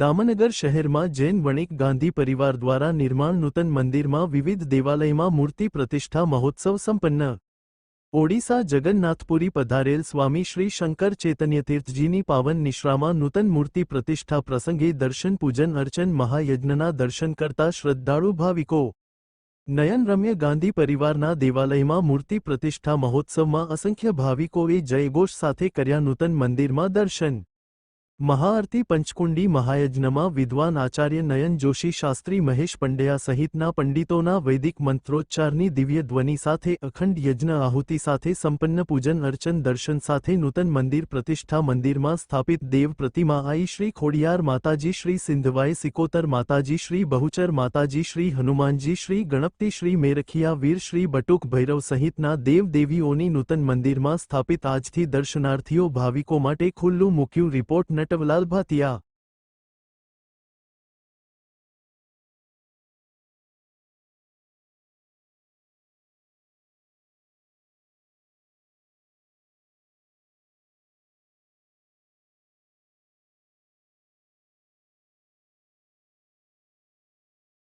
દામનગર શહેરમાં જૈન વણિક ગાંધી પરિવાર દ્વારા નિર્માણ નૂતન મંદિરમાં વિવિધ દેવાલયમાં મૂર્તિ પ્રતિષ્ઠા મહોત્સવ સંપન્ન. ઓડિશા જગન્નાથપુરી પધારેલ સ્વામી શ્રી શંકર ચેતન્યતીર્થજીની પાવન નિશ્રામાં નૂતન મૂર્તિ પ્રતિષ્ઠા પ્રસંગે દર્શન પૂજન અર્ચન મહાયજ્ઞના દર્શન કરતા શ્રદ્ધાળુ ભાવિકો. નયનરમ્ય ગાંધી પરિવારના દેવાલયમાં મૂર્તિ પ્રતિષ્ઠા મહોત્સવમાં અસંખ્ય ભાવિકોએ જયઘોષ સાથે કર્યા નૂતન મંદિરમાં દર્શન. મહાઆરતી પંચકુંડી મહાયજ્ઞમાં વિદ્વાન આચાર્ય નયન જોશી શાસ્ત્રી મહેશ પંડ્યા સહિતના પંડિતોના વૈદિક મંત્રોચ્ચારની દિવ્ય ધ્વનિ સાથે અખંડ યજ્ઞ આહુતિ સાથે સંપન્ન પૂજન અર્ચન દર્શન સાથે નૂતન મંદિર પ્રતિષ્ઠા મંદિરમાં સ્થાપિત દેવ પ્રતિમા આઈ શ્રી ખોડિયાર માતાજી શ્રી સિંધવાય સિકોતર માતાજી શ્રી બહુચર માતાજી શ્રી હનુમાનજી શ્રી ગણપતિ શ્રી મેરખિયા વીર શ્રી બટુક ભૈરવ સહિતના દેવદેવીઓની નૂતન મંદિરમાં સ્થાપિત આજથી દર્શનાર્થીઓ ભાવિકો માટે ખુલ્લું મૂક્યું રિપોર્ટ નટવલાલ ભાતિયા